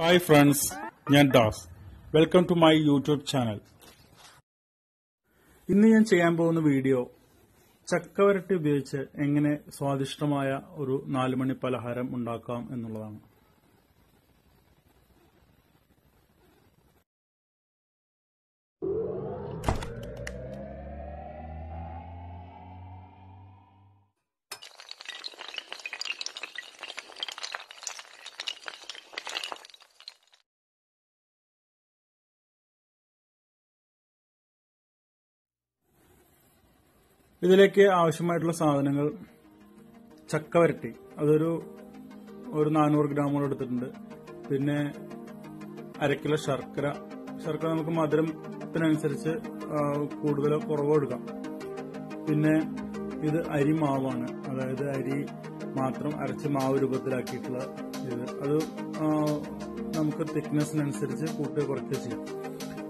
Hi friends ഞാൻ Das. Welcome to my YouTube channel ഇന്ന് ഞാൻ ചെയ്യാൻ പോകുന്ന വീഡിയോ ചക്കവരട്ടി ഉപയോഗിച്ച് എങ്ങനെ സ്വാദിഷ്ടമായ ഒരു നാലുമണി പലഹാരം ഉണ്ടാക്കാം എന്നുള്ളതാണ്. ഇതിലേക്ക് ആവശ്യമായിട്ടുള്ള സാധനങ്ങൾ ചക്ക വരട്ടി. അതൊരു ഒരു നാനൂറ് ഗ്രാമോളം എടുത്തിട്ടുണ്ട്. പിന്നെ അരക്കിലോ കിലോ ശർക്കര. ശർക്കര നമുക്ക് മധുരത്തിനനുസരിച്ച് കൂടുതലോ കുറവോ എടുക്കാം. പിന്നെ ഇത് അരി മാവാണ്. അതായത് അരി മാത്രം അരച്ച് മാവ് രൂപത്തിലാക്കിയിട്ടുള്ള ഇത്. അത് നമുക്ക് തിക്നെസ്സിനനുസരിച്ച് കൂട്ടി കുറച്ച് ചെയ്യാം.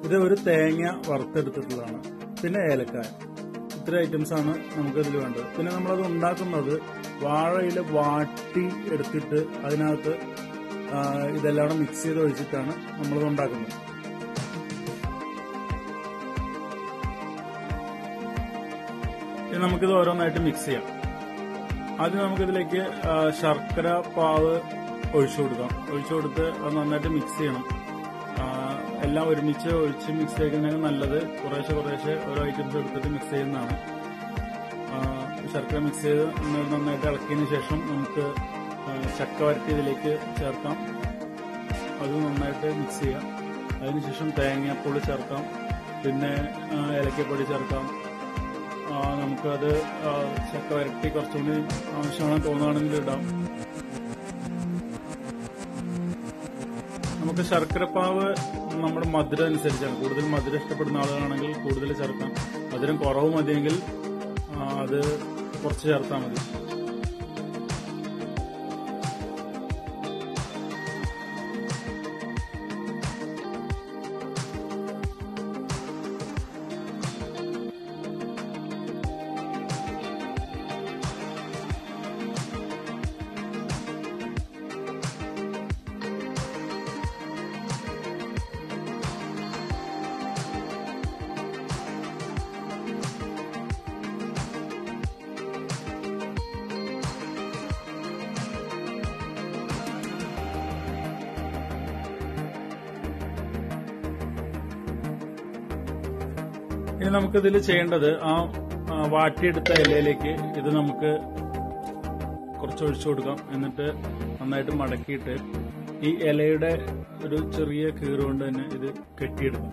ഇത് ഒരു തേങ്ങ വറുത്തെടുത്തിട്ടുള്ളതാണ്. പിന്നെ ഏലക്കായ. ഇത്ര ഐറ്റംസ് ആണ് നമുക്ക് ഇതിൽ വേണ്ടത്. പിന്നെ നമ്മളത് ഉണ്ടാക്കുന്നത് വാഴയില വാട്ടി എടുത്തിട്ട് അതിനകത്ത് ഇതെല്ലാം കൂടെ മിക്സ് ചെയ്ത് ഒഴിച്ചിട്ടാണ് നമ്മളത് ഉണ്ടാക്കുന്നത്. ഇനി നമുക്കിത് ഓരോന്നായിട്ട് മിക്സ് ചെയ്യാം. ആദ്യം നമുക്കിതിലേക്ക് ശർക്കര പാവ് ഒഴിച്ചു കൊടുക്കാം. ഒഴിച്ചു കൊടുത്ത് അത് നന്നായിട്ട് മിക്സ് ചെയ്യണം. എല്ലാം ഒരുമിച്ച് ഒഴിച്ച് മിക്സ് ചെയ്യുന്നതിന് നല്ലത്. കുറേശ്ശെ കുറേശ്ശെ ഓരോ ഐറ്റംസ് എടുത്തിട്ട് മിക്സ് ചെയ്യുന്നതാണ്. ശർക്കര മിക്സ് ചെയ്ത് നന്നായിട്ട് ഇളക്കിയതിന് ശേഷം നമുക്ക് ചക്ക വരട്ടി ഇതിലേക്ക് ചേർക്കാം. അത് നന്നായിട്ട് മിക്സ് ചെയ്യാം. അതിനുശേഷം തേങ്ങാപ്പൊടി ചേർക്കാം. പിന്നെ ഏലക്കപ്പൊടി ചേർക്കാം. നമുക്കത് ചക്ക വരട്ടി കുറച്ചുകൂടി ആവശ്യമാണെന്ന് തോന്നുകയാണെങ്കിൽ ഇടാം. നമുക്ക് ശർക്കരപ്പാവ് നമ്മുടെ മധുരം അനുസരിച്ചാണ്. കൂടുതൽ മധുരം ഇഷ്ടപ്പെടുന്ന ആളുകളാണെങ്കിൽ കൂടുതൽ ചേർക്കാം മധുരം കുറവ് മതിയെങ്കിൽ അത് കുറച്ച് ചേർത്താൽ മതി. ഇനി നമുക്കിതിൽ ചെയ്യേണ്ടത് ആ വാട്ടിയെടുത്ത ഇലയിലേക്ക് ഇത് നമുക്ക് കുറച്ച് ഒഴിച്ചു കൊടുക്കാം. എന്നിട്ട് നന്നായിട്ട് മടക്കിയിട്ട് ഈ ഇലയുടെ ഒരു ചെറിയ കീറ് കൊണ്ട് തന്നെ ഇത് കെട്ടിയെടുക്കാം.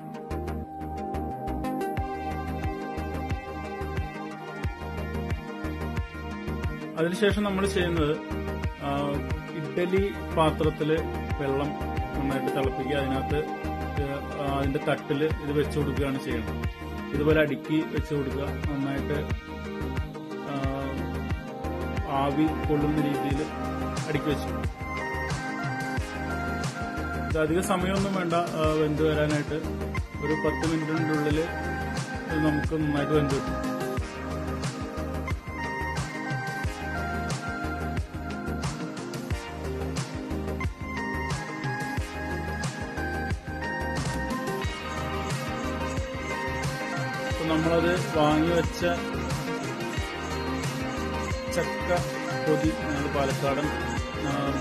അതിനുശേഷം നമ്മൾ ചെയ്യുന്നത് ഇഡലി ഇഡ്ഡലി പാത്രത്തിൽ വെള്ളം നന്നായിട്ട് തിളപ്പിക്കുക. അതിനകത്ത് അതിന്റെ തട്ടിൽ ഇത് വെച്ചു കൊടുക്കുകയാണ് ചെയ്യുന്നത്. ഇതുപോലെ അടുക്കി വെച്ച് കൊടുക്കുക. നന്നായിട്ട് ആവി കൊള്ളുന്ന രീതിയിൽ അടുക്കി വെച്ചു ഇത് അധിക സമയമൊന്നും വേണ്ട വെന്ത് വരാനായിട്ട്. ഒരു പത്ത് മിനിറ്റിനുള്ളിൽ നമുക്ക് നന്നായിട്ട് വെന്ത് കിട്ടും. നമ്മളത് വാങ്ങി വെച്ച ചക്ക പൊതി ഞങ്ങൾ പാലക്കാടൻ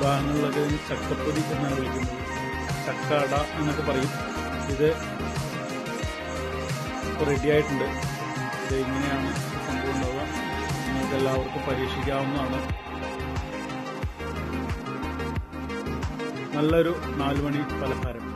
ഭാഗങ്ങളിലൊക്കെ ചക്കപ്പൊതി എന്നാണ് വിളിക്കുന്നത്. ചക്കട എന്നൊക്കെ പറയും. ഇത് റെഡി ആയിട്ടുണ്ട്. ഇത് ഇങ്ങനെയാണ് സംഭവം ഉണ്ടാവുക നിങ്ങൾക്ക് എല്ലാവർക്കും പരീക്ഷിക്കാവുന്നതാണ്. നല്ലൊരു നാലുമണി പലഹാരം.